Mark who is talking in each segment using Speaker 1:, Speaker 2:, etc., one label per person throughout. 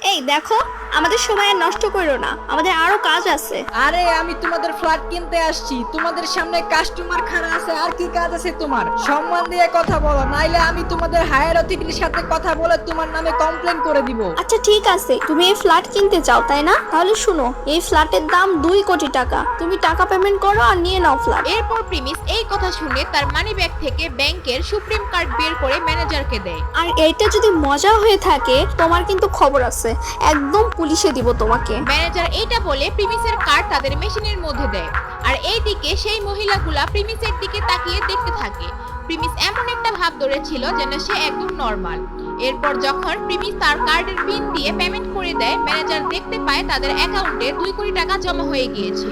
Speaker 1: এই দেখো আমাদের সময় আর নষ্ট করো না আমাদের আরও কাজ আছে।
Speaker 2: আরে আমি তোমাদের ফ্ল্যাট কিনতে আসছি তোমাদের সামনে কাস্টমার খাড়া আছে আর কি কাজ আছে তোমার? সম্মান দিয়ে কথা বলো নাইলে আমি তোমাদের হায়ার অথরিটির সাথে কথা বলে তোমার নামে কমপ্লেন করে দিব।
Speaker 1: আচ্ছা ঠিক আছে তুমি এই ফ্ল্যাট কিনতে চাও তাই না? তাহলে শুনো এই ফ্ল্যাটের দাম দুই কোটি টাকা। তুমি টাকা পেমেন্ট করো আর নিয়ে নাও ফ্ল্যাট
Speaker 3: এরপর প্রিমিস এই কথা শুনে তার মানি ব্যাগ থেকে ব্যাংকের সুপ্রিম কার্ড বের করে ম্যানেজারকে দেয়।
Speaker 1: আর এইটা যদি মজা হয়ে থাকে তোমার কিন্তু খবর আছে। একদম পুলিশে দিব তোমাকে।
Speaker 3: ম্যানেজার এইটা বলে প্রিমিসের কার্ড তাদের মেশিনের মধ্যে দেয়। আর এইদিকে সেই মহিলাগুলা প্রিমিসের দিকে তাকিয়ে দেখতে থাকে। প্রিমিস এমন একটা ভাব ধরেছিল যেন সে একদম নর্মাল। এরপর যখন প্রিমিস তার কার্ডের পিন দিয়ে পেমেন্ট করে দেয় ম্যানেজার দেখতে পায় তাদের অ্যাকাউন্টে দুই কোটি টাকা জমা হয়ে গিয়েছে।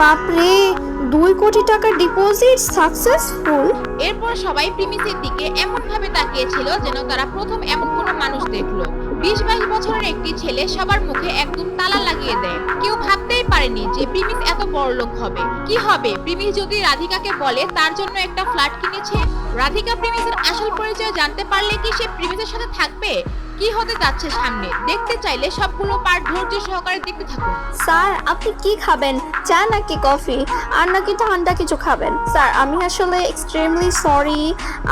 Speaker 1: বাপরে দুই কোটি টাকা ডিপোজিট সাকসেসফুল
Speaker 3: এরপর সবাই প্রিমিসের দিকে এমন ভাবে তাকিয়েছিল যেন তারা প্রথম এমন কোনো মানুষ দেখল। বিশ বাইশ বছরের একটি ছেলে সবার মুখে একদম তালা লাগিয়ে দেয়। কেউ ভাবতেই পারেনি যে প্রিমিস এত বড় লোক হবে। কি হবে? প্রিমিস যদি রাধিকাকে বলে, তার জন্য একটা ফ্ল্যাট কিনেছে? রাধিকা প্রিমিসের আসল পরিচয় জানতে পারলে কি সে প্রিমিসের সাথে থাকবে? কি হতে যাচ্ছে সামনে? দেখতে চাইলে সবগুলো পার্ট ধৈর্য সহকারে দেখতে থাকুন।
Speaker 1: স্যার আপনি কি খাবেন? চা নাকি কফি? আর নাকি ঠান্ডা কিছু খাবেন? স্যার আমি আসলে এক্সট্রিমলি সরি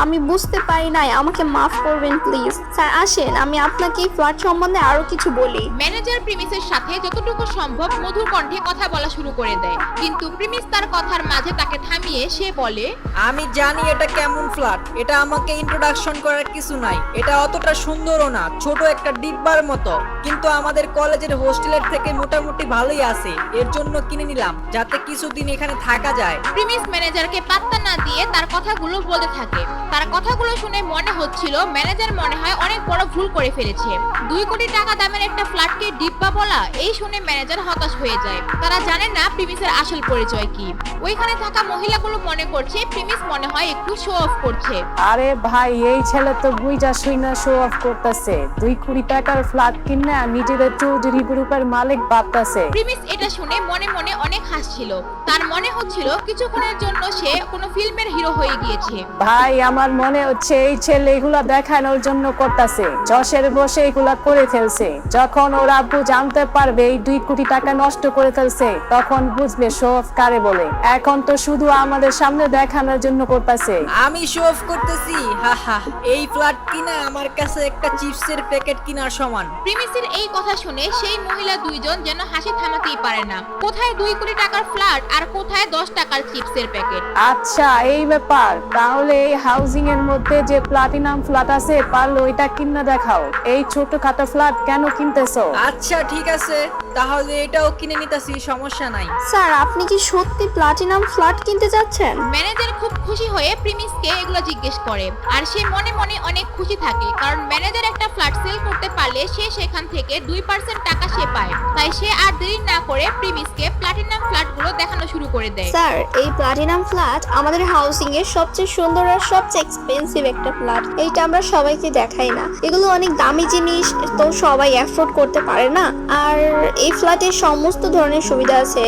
Speaker 1: আমি বুঝতে পারি নাই আমাকে মাফ করবেন প্লিজ স্যার আসেন আমি আপনাকে এই ফ্ল্যাট সম্বন্ধে আরও কিছু বলি।
Speaker 3: ম্যানেজার প্রিমিসের সাথে যতটুকু সম্ভব মধুর কণ্ঠে কথা বলা শুরু করে দেয়। কিন্তু প্রিমিস তার কথার মাঝে তাকে থামিয়ে সে বলে
Speaker 2: আমি জানি এটা কেমন ফ্ল্যাট এটা আমাকে ইন্ট্রোডাকশন করার কিছু নাই এটা অতটা সুন্দরও না ছোট একটা ডিব্বার মতো। কিন্তু আমাদের কলেজের হোস্টেলের থেকে মোটামুটি ভালোই আছে। এর জন্য কিনে নিলাম যাতে কিছুদিন এখানে থাকা যায়।
Speaker 3: প্রিমিস ম্যানেজারকে পাত্তা না দিয়ে তার কথাগুলো বলতে থাকে। তার কথাগুলো শুনে মনে হচ্ছিল ম্যানেজার মনে হয় অনেক বড় ভুল করে ফেলেছে। দুই কোটি টাকা দামের একটা ফ্ল্যাটকে ডিব্বা বলা এই শুনে ম্যানেজার হতাশ হয়ে যায়। তারা জানে না প্রিমিসের আসল পরিচয় কি। ওইখানে থাকা মহিলাগুলো মনে করছে প্রিমিস মনে হয় একটু শো অফ করছে।
Speaker 4: আরে ভাই এই ছেলে তো বুইটা শুইনা শো অফ করতেছে। দুই কোটি টাকার ফ্ল্যাট কিনে নিজেদের চৌধুরী গ্রুপের মালিক ভাবতেছে।
Speaker 3: প্রিমিস এটা শুনে মনে মনে অনেক হাসছিল। তার মনে হচ্ছিল কিছুক্ষণের জন্য সে কোনো ফিল্মের হিরো হয়ে গিয়েছে।
Speaker 4: ভাই আমার মনে হচ্ছে এই ছেলে এগুলা দেখানোর জন্য করতেছে। যশের বসে এগুলা করে ফেলছে। যখন ওর আব্বু জানতে পারবে এই দুই কোটি টাকা নষ্ট করে ফেলছে তখন বুঝবে শো অফ কারে বলে। এখন তো শুধু আমাদের সামনে দেখানোর জন্য করতেছে।
Speaker 2: আমি শো অফ করতেছি হা হা এই ফ্ল্যাট কিনা আমার কাছে একটা চিপসের প্যাকেট কিনার সমান?
Speaker 3: প্রিমিসের এই কথা শুনে সেই মহিলা দুইজন যেন হাসি থামাতেই পারে না। কোথায় দুই কোটি টাকার ফ্ল্যাট আর কোথায় দশ টাকার চিপসের প্যাকেট?
Speaker 4: আচ্ছা এই ব্যাপার। তাহলে এই হাউজিং এর মধ্যে যে প্লাটিনাম ফ্ল্যাট আছে পারলে ওইটা কিনে দেখাও। এই ছোটখাটো ফ্ল্যাট কেন কিনতেছো?
Speaker 2: আচ্ছা ঠিক আছে। তাহলে এটাও কিনে নিতেছি সমস্যা নাই।
Speaker 1: স্যার আপনি কি সত্যি প্লাটিনাম ফ্ল্যাট কিনতে যাচ্ছেন?
Speaker 3: ম্যানেজার খুব খুশি হয়ে প্রিমিসকে এগুলো জিজ্ঞেস করে। আর সে মনে মনে অনেক খুশি থাকে কারণ ম্যানেজার একটা ফ্ল্যাট সেল করতে পারলে সে সেখান থেকে দুই পার্সেন্ট টাকা সে পায়। তাই সে আর দেরি না করে প্রিমিসকে প্লাটিনাম ফ্ল্যাটগুলো দেখানো শুরু করে দেয়।
Speaker 1: স্যার এই প্লাটিনাম ফ্ল্যাট আমাদের হাউসিং এর সবচেয়ে সুন্দর আর সবচেয়ে এক্সপেন্সিভ একটা ফ্ল্যাট। এইটা আমরা সবাইকে দেখাই না। এগুলো অনেক দামি জিনিস তো সবাই অ্যাফোর্ড করতে পারে না। আর এই ফ্ল্যাটে সমস্ত ধরনের সুবিধা আছে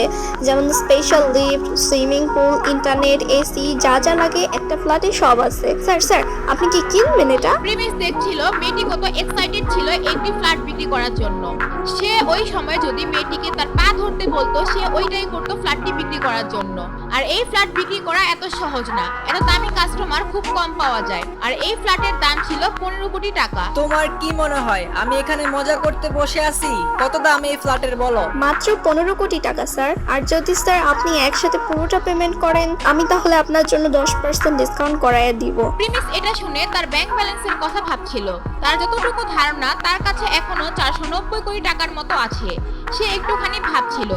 Speaker 1: যেমন special lift swimming pool internet AC যা যা লাগে একটা ফ্ল্যাটে সব আছে। স্যার স্যার আপনি কি কিনবেন এটা?
Speaker 3: প্রিমিস দেখছিল মেয়েটি কত এক্সাইটেড ছিল একটি ফ্ল্যাট করার জন্য। সে ওই সময় যদি মেয়েটিকে তার পা ধরতে বলতো সে ওইটাই করতো ফ্ল্যাটটি বিক্রি করার জন্য। আর এই ফ্ল্যাট বিক্রি করা এত সহজ না এত দামি কাস্টমার খুব কম পাওয়া যায়। আর এই ফ্ল্যাটের দাম ছিল পনেরো কোটি টাকা।
Speaker 2: তোমার কি মনে হয়? আমি এখানে মজা করতে বসে আছি। কত দাম এই ফ্ল্যাটের বলো?
Speaker 1: মাত্র পনেরো কোটি টাকা স্যার। আর যদি স্যার আপনি একসাথে পুরোটা পেমেন্ট করেন আমি তাহলে আপনার জন্য দশ পার্সেন্ট ডিসকাউন্ট করাইয়া দিব।
Speaker 3: প্রিমিস এটা শুনে তার ব্যাংক ব্যালেন্সের কথা ভাবছিল। তার যতটুকু ধারণা তার কাছে এখনও চারশো নব্বই কোটি টাকার মতো আছে। সে একটুখানি ভাবছিল।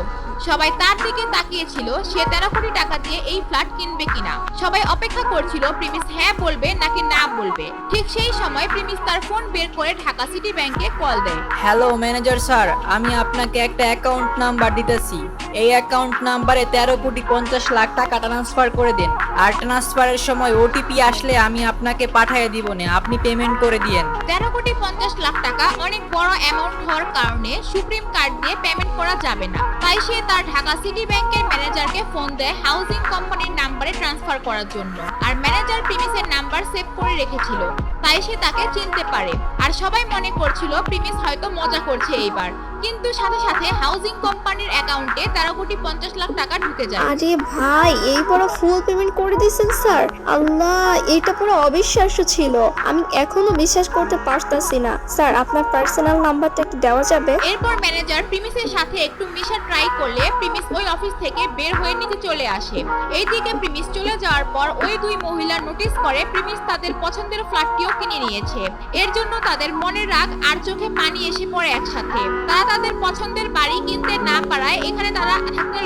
Speaker 3: সবাই তার দিকে তাকিয়েছিল সে তেরো কোটি টাকা দিয়ে এই ফ্ল্যাট কিনবে কিনা। সবাই অপেক্ষা করছিল প্রিমিস হ্যাঁ বলবে নাকি না বলবে। ঠিক সেই সময় প্রিমিস তার ফোন বের করে ঢাকা সিটি ব্যাংকে কল দেয়।
Speaker 2: হ্যালো ম্যানেজার স্যার আমি আপনাকে একটা অ্যাকাউন্ট নাম্বার দিতেছি। এই অ্যাকাউন্ট নাম্বারে তেরো কোটি পঞ্চাশ লাখ টাকা ট্রান্সফার করে দিন। আর ট্রান্সফারের সময় ওটিপি আসলে আমি আপনাকে পাঠিয়ে দিব না আপনি পেমেন্ট করে দিয়েন।
Speaker 3: তেরো কোটি পঞ্চাশ লাখ টাকা অনেক বড় অ্যামাউন্ট হওয়ার কারণে সুপ্রিম কার্ড দিয়ে পেমেন্ট করা যাবে না। তাই সে তার ঢাকা সিটি ব্যাংকের ম্যানেজারকে ফোন দেয় হাউজিং কোম্পানির নাম্বারে ট্রান্সফার করার জন্য। আর ম্যানেজার প্রিমিসের নাম্বার সেভ করে রেখেছিল। তাই সে তাকে চিনতে পারে। আর সবাই মনে করছিল প্রিমিস হয়তো মজা করছে এইবার। কিন্তু সাথে সাথে হাউজিং কোম্পানির অ্যাকাউন্টে তেরো কোটি পঞ্চাশ লাখ টাকা ঢুকে যায়।
Speaker 1: আরে ভাই এই বড় ফুল পেমেন্ট করে দিয়েছেন স্যার। আল্লাহ এটা পুরো অবিশ্বাস্য ছিল। আমি এখনও বিশ্বাস করতে পারতাছি না। স্যার আপনার পার্সোনাল নাম্বারটা একটু দেওয়া যাবে?
Speaker 3: এরপর ম্যানেজার প্রিমিসের সাথে একটু মিশা ট্রাই করলে প্রিমিস ওই অফিস থেকে বের হয়ে নিচে চলে আসে। এইদিকে প্রিমিস চলে যাওয়ার পর ওই দুই মহিলা নোটিস করে প্রিমিস তাদের পছন্দের ফ্ল্যাটটিও কিনে নিয়েছে। এর জন্য তাদের মনের রাগ আর চোখে পানি এসে পড়ে একসাথে। তারা তাদের পছন্দের বাড়ি কিনতে না পারায় এখানে তারা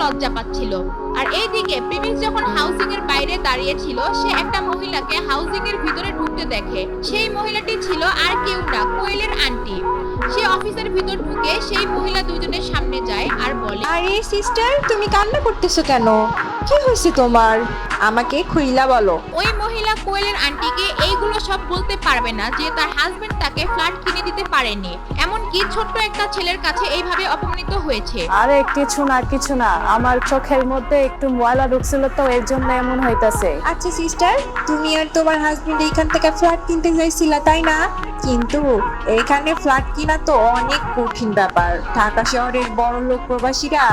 Speaker 3: লজ্জা পাচ্ছিল। আর এইদিকে প্রিমিস যখন হাউসিং এর বাইরে দাঁড়িয়েছিল, সে একটা মহিলাকে হাউসিং এর ভিতরে ঢুকতে দেখে। সেই মহিলাটি ছিল আর কেউ না, কোয়েলের আন্টি। সে অফিসের ভিতর ঢুকে সেই মহিলা দুজনের সামনে যায় আর বলে,
Speaker 5: আরে সিস্টার তুমি কান্না করতেছো কেন? কি হয়েছে তোমার? আমাকে খুইলা বলো।
Speaker 3: ওই মহিলা কোয়েলের আন্টিকে এইগুলো সব বলতে পারবে না যে তার হাজবেন্ড তাকে ফ্ল্যাট কিনে দিতে পারেনি এমনকি ছোট্ট একটা ছেলের কাছে এইভাবে অপমানিত হয়েছে।
Speaker 4: আরে কিছু না কিছু না। আমার চোখের মধ্যে একটু ময়লা ঢুকছিল তো এর জন্য এমন হইতাছে।
Speaker 5: আচ্ছা সিস্টার তুমি আর তোমার হাজবেন্ড এইখান থেকে ফ্ল্যাট কিনতে যাইছিলা তাই না? কিন্তু এখানে ফ্ল্যাট কিনা তো অনেক কঠিন ব্যাপার। ঢাকা শহরের বড় লোক প্রবাসীরা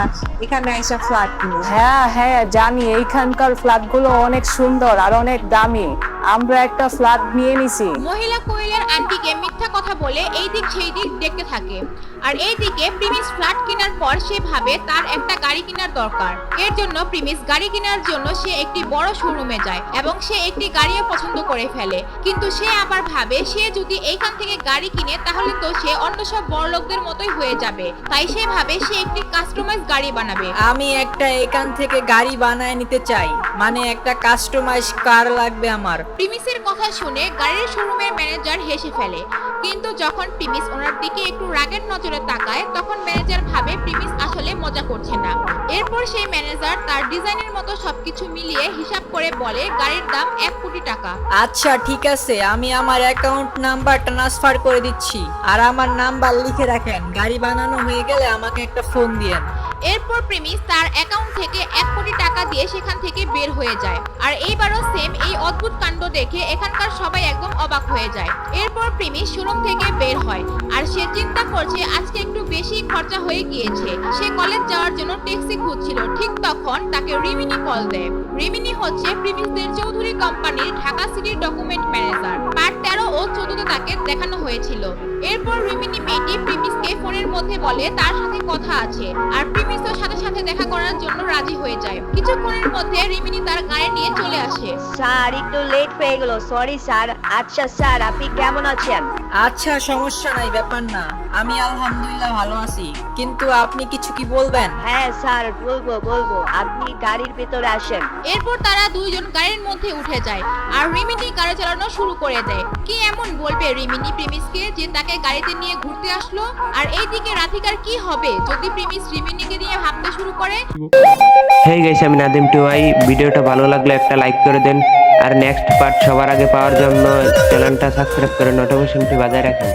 Speaker 5: এখানে এসে ফ্ল্যাট কিনে।
Speaker 4: হ্যাঁ হ্যাঁ জানি এইখানকার ফ্ল্যাটগুলো অনেক সুন্দর আর অনেক দামি। আমরা একটা ফ্ল্যাট নিয়ে নিছি।
Speaker 3: মহিলা কোয়েলের আন্টিকে মিথ্যা কথা বলে এই দিক সেই দিক দেখতে থাকে। আর এইদিকে প্রিমিস ফ্ল্যাট কেনার পর সে ভাবে তার একটা গাড়ি কেনার দরকার। এর জন্য প্রিমিস গাড়ি কেনার জন্য সে একটি বড় শোরুমে যায় এবং সে একটি গাড়িও পছন্দ করে ফেলে। কিন্তু সে আবার ভাবে সে যদি এইখান থেকে গাড়ি কিনে তাহলে তো সে অন্য সব বড় লোকদের মতোই হয়ে যাবে। তাই সে ভাবে সে একটি কাস্টমাইজ গাড়ি বানাবে।
Speaker 2: আমি একটা এখান থেকে গাড়ি বানায় নিতে চাই। মানে একটা কাস্টমাইজ কার লাগবে আমার।
Speaker 3: প্রিমিসের কথা শুনে গাড়ির শোরুমের ম্যানেজার হেসে ফেলে। কিন্তু যখন প্রিমিস ওনার দিকে একটু রাগের নজরে তাকায়, তখন ম্যানেজার ভাবে প্রিমিস আসলে মজা করছে না। এরপর সেই ম্যানেজার তার ডিজাইনের মতো সবকিছু মিলিয়ে হিসাব করে বলে, গাড়ির দাম এক কোটি টাকা।
Speaker 2: আচ্ছা ঠিক আছে। আমি আমার অ্যাকাউন্ট নাম্বার ট্রান্সফার করে দিচ্ছি। আর আমার নাম্বার লিখে রাখেন। গাড়ি বানানো হয়ে গেলে আমাকে একটা ফোন দিয়েন।
Speaker 3: এরপর প্রেমিস তার অ্যাকাউন্ট থেকে এক কোটি টাকা দিয়ে সেখান থেকে বের হয়ে যায়। আর এইবারও সেম এই অদ্ভুত কাণ্ড দেখে এখানকার সবাই একদম অবাক হয়ে যায়। এরপর প্রেমিস শোরুম থেকে বের হয়। আর সে চিন্তা করছে, আজকে একটু বেশি খরচা হয়ে গিয়েছে। সে কলেজ যাওয়ার জন্য ট্যাক্সি খুঁজছিল। ঠিক তখন তাকে রিমিনি কল দেয়। রিমিনি হচ্ছে প্রিমিসদের চৌধুরী কোম্পানির ঢাকা সিটির ডকুমেন্ট ম্যানেজার পার্ট তেরো ও চোদ্দতে তাকে দেখানো হয়েছিল। এরপর রিমিনি মেয়েটি প্রিমিসকে ফোনের বলে তার সাথে কথা আছে। আর প্রিমিসও সাথে সাথে দেখা করার জন্য রাজি হয়ে যায়। কিছুক্ষণের মধ্যে রিমিনি তার গাড়ি নিয়ে চলে আসে।
Speaker 6: স্যার, একটু লেট হয়ে গেল। Sorry sir. আচ্ছা স্যার, আপনি কেমন আছেন?
Speaker 2: আচ্ছা সমস্যা নাই ব্যাপার না। আমি আলহামদুলিল্লাহ ভালো আছি। কিন্তু আপনি কিছু কি বলবেন?
Speaker 6: হ্যাঁ স্যার বলব বলব। আপনি গাড়ির ভিতরে আসেন।
Speaker 3: এরপর তারা দুইজন গাড়ির মধ্যে উঠে যায় আর রিমিনি গাড়ি চালানো শুরু করে দেয়। কি এমন বলবে রিমিনি প্রেমিসকে যে তাকে গাড়িতে নিয়ে ঘুরতে আসলো? আর এইদিকে রাধিকার কি হবে যদি প্রেমিস রিমিনিকে নিয়ে ভাবতে শুরু করে?
Speaker 7: হেই গাইস আমি নাদিম টুয়াই ভিডিওটা ভালো লাগলে একটা লাইক করে দেন। আর নেক্সট পার্ট সবার আগে পাওয়ার জন্য চ্যানেলটা সাবস্ক্রাইব করে নোটিফিকেশনটি বাজায় রাখেন।